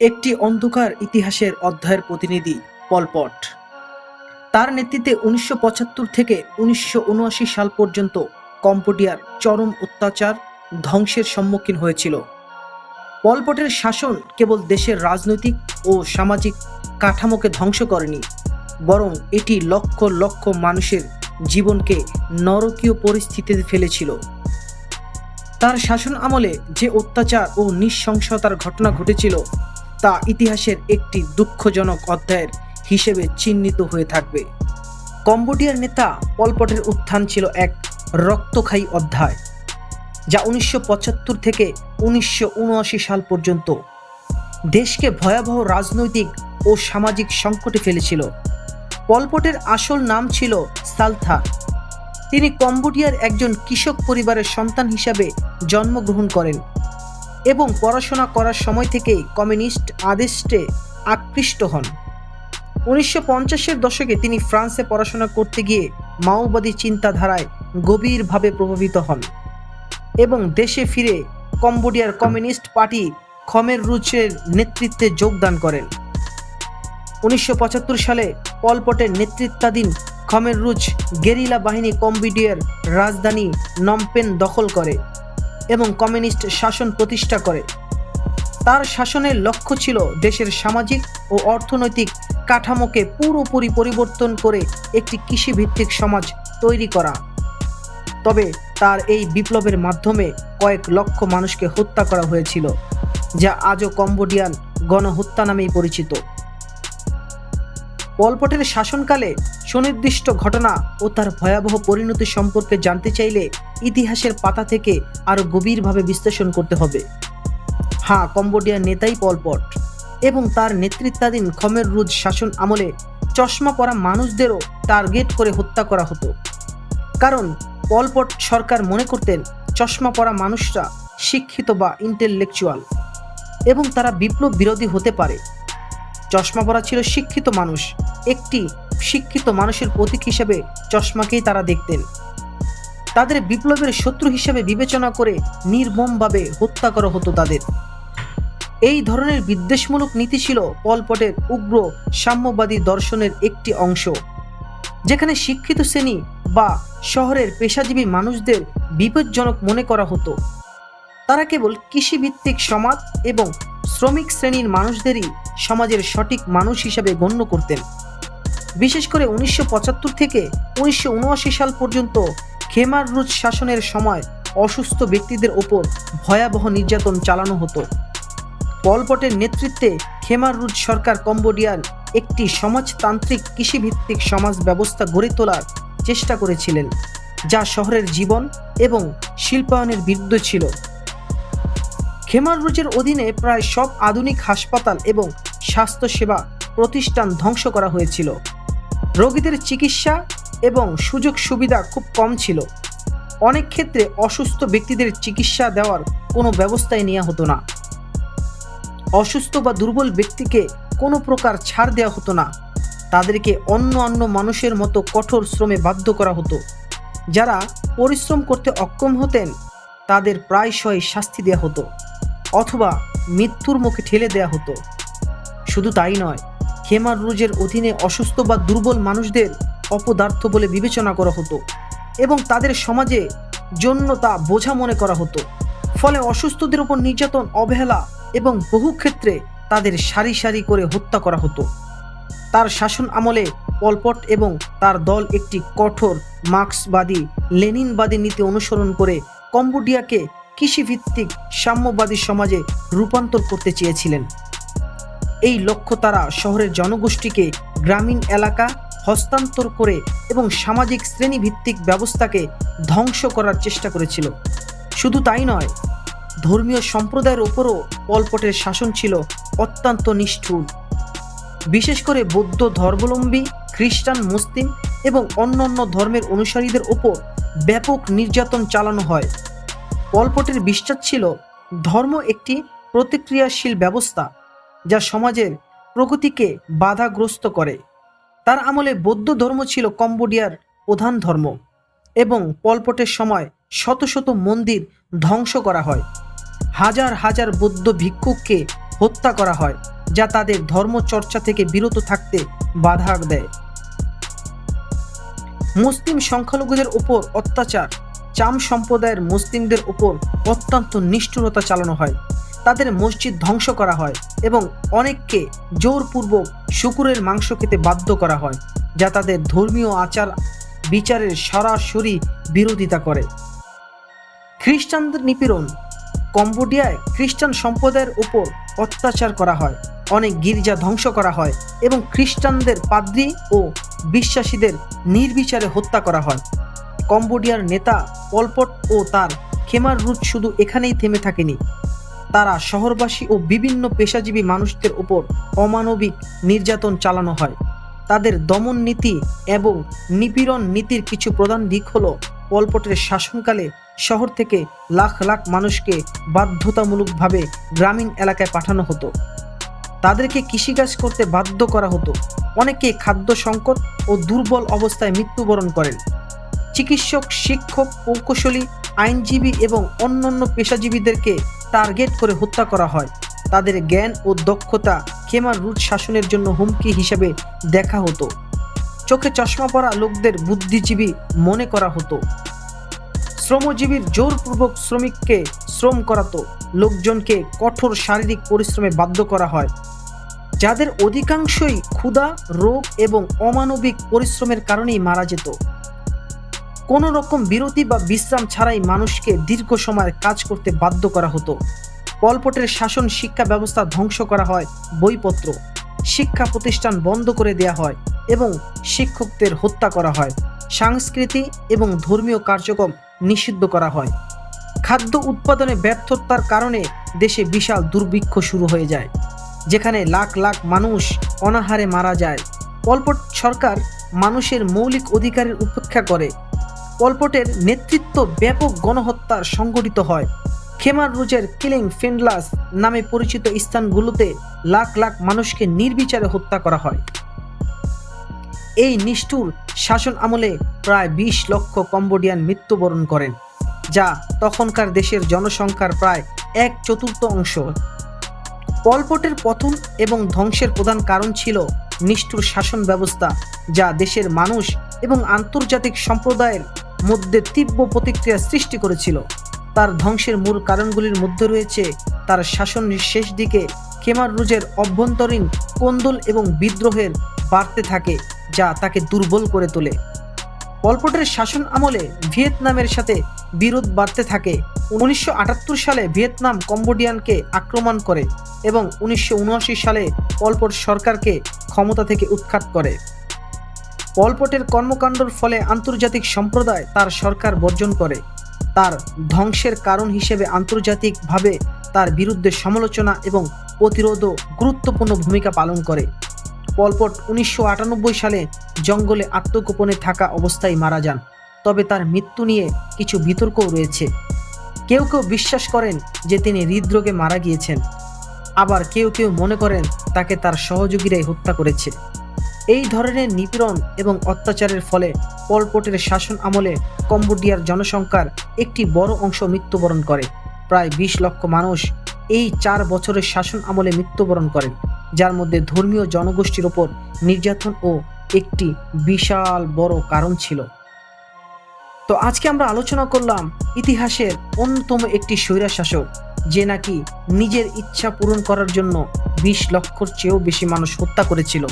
একটি অন্ধকার ইতিহাসের অধ্যায়ের প্রতিনিধি পলপট তার নেতৃত্বে উনিশশো পঁচাত্তর থেকে উনিশশো উনআশি সাল পর্যন্ত কম্বোডিয়ার চরম অত্যাচার ধ্বংসের সম্মুখীন হয়েছিল। পলপটের শাসন কেবল দেশের রাজনৈতিক ও সামাজিক কাঠামোকে ধ্বংস করেনি, বরং এটি লক্ষ লক্ষ মানুষের জীবনকে নরকীয় পরিস্থিতিতে ফেলেছিল। তার শাসন আমলে যে অত্যাচার ও নৃশংসতার ঘটনা ঘটেছিল তা ইতিহাসের একটি দুঃখজনক অধ্যায়ের হিসেবে চিহ্নিত হয়ে থাকবে। কম্বোডিয়ার নেতা পলপটের উত্থান ছিল এক রক্তক্ষয়ী অধ্যায়, যা উনিশশো পঁচাত্তর থেকে উনিশশো উনআশি সাল পর্যন্ত দেশকে ভয়াবহ রাজনৈতিক ও সামাজিক সংকটে ফেলেছিল। পলপটের আসল নাম ছিল সালথা তিনি কম্বোডিয়ার একজন কৃষক পরিবারের সন্তান হিসাবে জন্মগ্রহণ করেন। এবং পড়াশোনা করার সময় থেকেই কমিউনিস্ট আদেশে আকৃষ্ট হন। উনিশশো পঞ্চাশের দশকে তিনি ফ্রান্সে পড়াশোনা করতে গিয়ে মাওবাদী চিন্তাধারায় গভীরভাবে প্রভাবিত হন এবং দেশে ফিরে কম্বোডিয়ার কমিউনিস্ট পার্টি খমের রুচের নেতৃত্বে যোগদান করেন। উনিশশো পঁচাত্তর সালে পলপটের নেতৃত্বাধীন খমের রুচ গেরিলা বাহিনী কম্বোডিয়ার রাজধানী নমপেন দখল করে। এবং কমিউনিস্ট শাসন প্রতিষ্ঠা করে। তার শাসনের লক্ষ্য ছিল দেশের সামাজিক ও অর্থনৈতিক কাঠামোকে পুরোপুরি পরিবর্তন করে একটি কৃষিভিত্তিক সমাজ তৈরি করা। তবে তার এই বিপ্লবের মাধ্যমে কয়েক লক্ষ মানুষকে হত্যা করা হয়েছিল, যা আজও কম্বোডিয়ান গণহত্যা নামেই পরিচিত। পলপটের শাসনকালে সুনির্দিষ্ট ঘটনা ও তার ভয়াবহ পরিণতি সম্পর্কে জানতে চাইলে ইতিহাসের পাতা থেকে আরও গভীরভাবে বিশ্লেষণ করতে হবে। হ্যাঁ কম্বোডিয়ার নেতাই পলপট এবং তার নেতৃত্বাধীন খমের রুজ শাসন আমলে চশমা পরা মানুষদেরও টার্গেট করে হত্যা করা হতো। কারণ পলপট সরকার মনে করতেন চশমা পরা মানুষরা শিক্ষিত বা ইন্টেলেকচুয়াল এবং তারা বিপ্লব বিরোধী হতে পারে। চশমা পরা ছিল শিক্ষিত মানুষ। একটি শিক্ষিত মানুষের প্রতীক হিসেবে চশমাকেই তারা দেখতেন। তাদের বিপ্লবের শত্রু হিসেবে বিবেচনা করে নির্মমভাবে হত্যা করা হতো তাদের। এই ধরনের বিদ্বেষমূলক নীতি ছিল পলপটের উগ্র সাম্যবাদী দর্শনের একটি অংশ। যেখানে শিক্ষিত শ্রেণি বা শহরের পেশাজীবী মানুষদের বিপজ্জনক মনে করা হতো। তারা কেবল কৃষিভিত্তিক সমাজ এবং শ্রমিক শ্রেণির মানুষদেরই সমাজের সঠিক মানুষ হিসাবে গণ্য করতেন। বিশেষ করে উনিশশো পঁচাত্তর থেকে উনিশশো উনআশি সাল পর্যন্ত খেমার রুজ শাসনের সময় অসুস্থ ব্যক্তিদের ওপর ভয়াবহ নির্যাতন চালানো হতো। পলপটের নেতৃত্বে খেমার রুজ সরকার কম্বোডিয়ার একটি সমাজতান্ত্রিক কৃষিভিত্তিক সমাজ ব্যবস্থা গড়ে তোলার চেষ্টা করেছিলেন, যা শহরের জীবন এবং শিল্পায়নের বিরুদ্ধে ছিল। খেমার রুজের অধীনে প্রায় সব আধুনিক হাসপাতাল এবং স্বাস্থ্যসেবা প্রতিষ্ঠান ধ্বংস করা হয়েছিল। রোগীদের চিকিৎসা এবং সুযোগ সুবিধা খুব কম ছিল। অনেক ক্ষেত্রে অসুস্থ ব্যক্তিদের চিকিৎসা দেওয়ার কোনো ব্যবস্থাই নেওয়া হতো না। অসুস্থ বা দুর্বল ব্যক্তিকে কোনো প্রকার ছাড় দেওয়া হতো না। তাদেরকে অন্য অন্য মানুষের মতো কঠোর শ্রমে বাধ্য করা হতো। যারা পরিশ্রম করতে অক্ষম হতেন, তাদের প্রায়শই শাস্তি দেওয়া হতো। অথবা মৃত্যুর মুখে ঠেলে দেওয়া হতো। শুধু তাই নয় খেমার রুজের অধীনে অসুস্থ বা দুর্বল মানুষদের অপদার্থ বলে বিবেচনা করা হতো এবং তাদের সমাজে জন্য তা বোঝা মনে করা হতো। ফলে অসুস্থদের উপর নির্যাতন, অবহেলা এবং বহু ক্ষেত্রে তাদের সারি সারি করে হত্যা করা হতো। তার শাসন আমলে পলপট এবং তার দল একটি কঠোর মার্ক্সবাদী, লেনিনবাদী নীতি অনুসরণ করে কম্বোডিয়াকে কৃষিভিত্তিক সাম্যবাদী সমাজে রূপান্তর করতে চেয়েছিলেন। এই লক্ষ্য তারা শহরের জনগোষ্ঠীকে গ্রামীণ এলাকা হস্তান্তর করে এবং সামাজিক শ্রেণীভিত্তিক ব্যবস্থাকে ধ্বংস করার চেষ্টা করেছিল। শুধু তাই নয়, ধর্মীয় সম্প্রদায়ের ওপরও পলপটের শাসন ছিল অত্যন্ত নিষ্ঠুর। বিশেষ করে বৌদ্ধ ধর্মাবলম্বী খ্রিস্টান, মুসলিম এবং অন্যান্য ধর্মের অনুসারীদের ওপর ব্যাপক নির্যাতন চালানো হয়। পলপটের বিশ্বাস ছিল ধর্ম একটি প্রতিক্রিয়াশীল ব্যবস্থা যা সমাজের প্রগতিকে বাধাগ্রস্ত করে। তার আমলে বৌদ্ধ ধর্ম ছিল কম্বোডিয়ার প্রধান ধর্ম এবং পলপটের সময় শত শত মন্দির ধ্বংস করা হয়। হাজার হাজার বৌদ্ধ ভিক্ষুককে হত্যা করা হয়, যা তাদের ধর্মচর্চা থেকে বিরত থাকতে বাধা দেয়। মুসলিম সংখ্যালঘুদের উপর অত্যাচার চাম সম্প্রদায়ের মুসলিমদের উপর অত্যন্ত নিষ্ঠুরতা চালানো হয়। তাদের মসজিদ ধ্বংস করা হয় এবং অনেককে জোরপূর্বক শুকুরের মাংস খেতে বাধ্য করা হয়, যা তাদের ধর্মীয় আচার বিচারের সরাসরি বিরোধিতা করে। খ্রিস্টানদের নিপীড়ন কম্বোডিয়ায় খ্রিস্টান সম্প্রদায়ের উপর অত্যাচার করা হয়, অনেক গির্জা ধ্বংস করা হয় এবং খ্রিস্টানদের পাদ্রী ও বিশ্বাসীদের নির্বিচারে হত্যা করা হয়। কম্বোডিয়ার নেতা পলপট ও তার খেমার রুট শুধু এখানেই থেমে থাকেনি। তারা শহরবাসী ও বিভিন্ন পেশাজীবী মানুষদের উপর অমানবিক নির্যাতন চালানো হয়। তাদের দমন নীতি এবং নিপীড়ন নীতির কিছু প্রধান দিক হল পলপটের শাসনকালে শহর থেকে লাখ লাখ মানুষকে বাধ্যতামূলকভাবে গ্রামীণ এলাকায় পাঠানো হতো। তাদেরকে কৃষিকাজ করতে বাধ্য করা হতো। অনেকে খাদ্য সংকট ও দুর্বল অবস্থায় মৃত্যুবরণ করেন। চিকিৎসক, শিক্ষক প্রকৌশলী আইনজীবী এবং অন্যান্য পেশাজীবীদেরকে টার্গেট করে হত্যা করা হয়। তাদের জ্ঞান ও দক্ষতা খেমার রুট শাসনের জন্য হুমকি হিসেবে দেখা হতো। চোখে চশমা পরা লোকদের বুদ্ধিজীবী মনে করা হতো। শ্রমজীবীর জোরপূর্বক শ্রমিককে শ্রম করাতো। লোকজনকে কঠোর শারীরিক পরিশ্রমে বাধ্য করা হয়। যাদের অধিকাংশই ক্ষুধা, রোগ এবং অমানবিক পরিশ্রমের কারণেই মারা যেত। কোনো রকম বিরতি বা বিশ্রাম ছাড়াই মানুষকে দীর্ঘ সময় কাজ করতে বাধ্য করা হতো। পলপটের শাসন শিক্ষা ব্যবস্থা ধ্বংস করা হয় বইপত্র। শিক্ষা প্রতিষ্ঠান বন্ধ করে দেয়া হয় এবং শিক্ষকদের হত্যা করা হয়। সংস্কৃতি এবং ধর্মীয় কার্যক্রম নিষিদ্ধ করা হয়। খাদ্য উৎপাদনে ব্যর্থতার কারণে দেশে বিশাল দুর্ভিক্ষ শুরু হয়ে যায়, যেখানে লাখ লাখ মানুষ অনাহারে মারা যায়। পলপট সরকার মানুষের মৌলিক অধিকারের উপেক্ষা করে পলপটের নেতৃত্ব ব্যাপক গণহত্যার সংগঠিত হয়। খেমার রুজের কিলিং ফিন্ডলাস নামে পরিচিত স্থানগুলোতে লাখ লাখ মানুষকে নির্বিচারে হত্যা করা হয়। এই নিষ্ঠুর শাসন আমলে প্রায় বিশ লক্ষ কম্বোডিয়ান মৃত্যুবরণ করেন, যা তখনকার দেশের জনসংখ্যার প্রায় এক চতুর্থ অংশ। পলপটের পতন এবং ধ্বংসের প্রধান কারণ ছিল নিষ্ঠুর শাসন ব্যবস্থা, যা দেশের মানুষ এবং আন্তর্জাতিক সম্প্রদায়ের মধ্যে তীব্র প্রতিক্রিয়া সৃষ্টি করেছিল। তার ধ্বংসের মূল কারণগুলির মধ্যে রয়েছে তার শাসনের শেষ দিকে খেমার রুজের অভ্যন্তরীণ কোন্দল এবং বিদ্রোহের বাড়তে থাকে, যা তাকে দুর্বল করে তোলে। পলপটের শাসন আমলে ভিয়েতনামের সাথে বিরোধ বাড়তে থাকে। উনিশশো আটাত্তর সালে ভিয়েতনাম কম্বোডিয়ানকে আক্রমণ করে এবং উনিশশো উনআশি সালে পলপট সরকারকে ক্ষমতা থেকে উৎখাত করে। পলপটের কর্মকাণ্ডর ফলে আন্তর্জাতিক সম্প্রদায় তার সরকার বর্জন করে। তার ধ্বংসের কারণ হিসেবে আন্তর্জাতিকভাবে তার বিরুদ্ধে সমালোচনা এবং প্রতিরোধও গুরুত্বপূর্ণ ভূমিকা পালন করে। পলপট উনিশশো আটানব্বই সালে জঙ্গলে আত্মগোপনে থাকা অবস্থায় মারা যান, তবে তার মৃত্যু নিয়ে কিছু বিতর্কও রয়েছে। কেউ কেউ বিশ্বাস করেন যে তিনি হৃদরোগে মারা গিয়েছেন। আবার কেউ কেউ মনে করেন তাকে তার সহযোগীরাই হত্যা করেছে। এই ধরনের নিপীড়ন এবং অত্যাচারের ফলে পলপটের শাসন আমলে কম্বোডিয়ার জনসংখ্যার একটি বড় অংশ মৃত্যুবরণ করে। প্রায় বিশ লক্ষ মানুষ এই চার বছরের শাসন আমলে মৃত্যুবরণ করেন, যার মধ্যে ধর্মীয় জনগোষ্ঠীর ওপর নির্যাতন ও একটি বিশাল বড় কারণ ছিল। তো আজকে আমরা আলোচনা করলাম ইতিহাসের অন্যতম একটি স্বৈরা শাসক, যে নাকি নিজের ইচ্ছা পূরণ করার জন্য বিশ লক্ষর চেয়েও বেশি মানুষ হত্যা করেছিল।